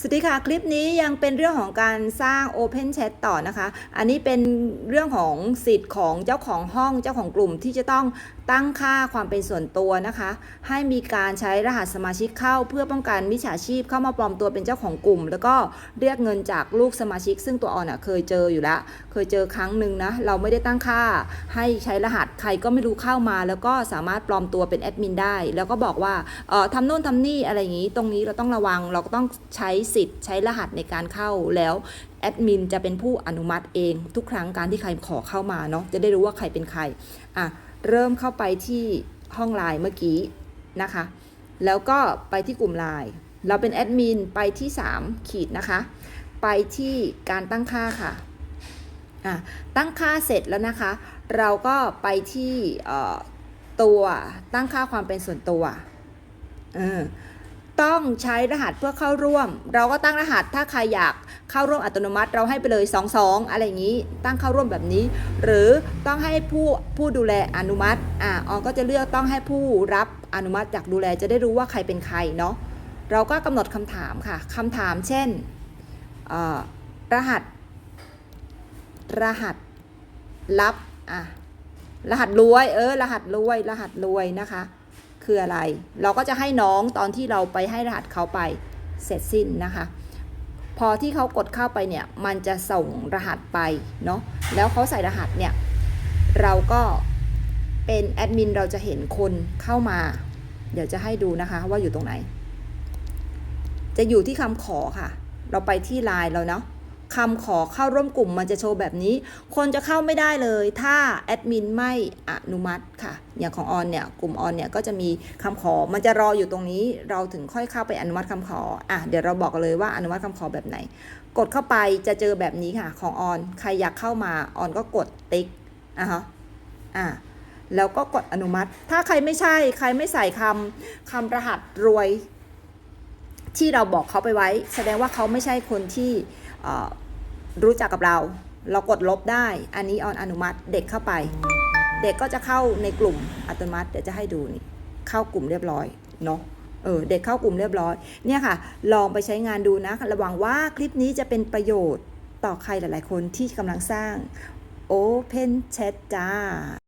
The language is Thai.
สวัสดีค่ะ คลิปนี้ยังเป็นเรื่องของการสร้าง Open Chat ต่อนะคะ อันนี้เป็นเรื่องของสิทธิ์ของเจ้าของห้องเจ้าของกลุ่มที่จะต้องตั้งค่าความเป็นส่วนตัวนะคะ ให้มีการใช้รหัสสมาชิกเข้าเพื่อป้องกันมิจฉาชีพเข้ามาปลอมตัวเป็นเจ้าของกลุ่ม แล้วก็เรียกเงินจากลูกสมาชิก ซึ่งตัวออนอะเคยเจออยู่แล้ว เคยเจอครั้งหนึ่งนะเราไม่ได้ตั้งค่า ให้ใช้รหัสใครก็ไม่รู้เข้ามา แล้วก็สามารถปลอมตัวเป็นแอดมินได้แล้วก็บอกว่าเออทำโน่นทำนี่อะไรอย่างนี้ ตรงนี้เราต้องระวังเราก็ต้องใช้สิทธิ์ ใช้รหัสในการเข้าแล้วแอดมินจะเป็นผู้อนุมัติเองทุกครั้งการที่ใครขอเข้ามาเนาะจะได้รู้ว่าใครเป็นใครอะเริ่มเข้าไปที่ห้องไลน์เมื่อกี้นะคะ แล้วก็ไปที่กลุ่มไลน์เราเป็นแอดมินไปที่ 3 ขีดนะคะ ไปที่การตั้งค่าค่ะอะตั้งค่าเสร็จแล้วนะคะ เราก็ไปที่ตัวตั้งค่าความเป็นส่วนตัวเออ ต้องใช้รหัสเพื่อเข้าร่วม เราก็ตั้งรหัสถ้าใครอยากเข้าร่วมอัตโนมัติ เราให้ไปเลย 22 อะไรอย่างนี้ ตั้งเข้าร่วมแบบนี้ หรือต้องให้ผู้ผู้ดูแลอนุมัติอ่าออก็จะเลือกต้องให้ผู้รับอนุมัติจากดูแลจะได้รู้ว่าใครเป็นใครเนาะเราก็กำหนดคำถามค่ะคำถามเช่นรหัส รหัสลับอะรหัสรวยเออรหัสรวย รหัสรวยนะคะ คืออะไร เราก็จะให้น้องตอนที่เราไปให้รหัสเขาไปเสร็จสิ้นนะคะ พอที่เขากดเข้าไปเนี่ยมันจะส่งรหัสไปเนาะแล้วเขาใส่รหัสเนี่ยเราก็เป็นแอดมินเราจะเห็นคนเข้ามา เดี๋ยวจะให้ดูนะคะว่าอยู่ตรงไหน จะอยู่ที่คำขอค่ะ เราไปที่ไลน์เราเนาะ คำขอเข้าร่วมกลุ่มมันจะโชว์แบบนี้ คนจะเข้าไม่ได้เลย ถ้าแอดมินไม่อนุมัติค่ะ อย่างของออนเนี่ยกลุ่มออนเนี่ยก็จะมีคำขอมันจะรออยู่ตรงนี้ เราถึงค่อยเข้าไปอนุมัติคำขออะเดี๋ยวเราบอกเลยว่าอนุมัติคำขอแบบไหน กดเข้าไปจะเจอแบบนี้ค่ะ ของออนใครอยากเข้ามาออนก็กดติ๊กอะฮะอะแล้วก็กดอนุมัติ ถ้าใครไม่ใช่ใครไม่ใส่คำคำรหัสรวยที่เราบอกเขาไปไว้ แสดงว่าเขาไม่ใช่คนที่อ่อ รู้จักกับเรา เรากดลบได้ อันนี้ออนอนุมัติเด็กเข้าไป เด็กก็จะเข้าในกลุ่มอัตโนมัติ เดี๋ยวจะให้ดูนี่เข้ากลุ่มเรียบร้อยเนาะเออเด็กเข้ากลุ่มเรียบร้อย เนี่ยค่ะ ลองไปใช้งานดูนะ ระวังว่าคลิปนี้จะเป็นประโยชน์ต่อใครหลาย ๆ คนที่กำลังสร้าง Open Chat จ้า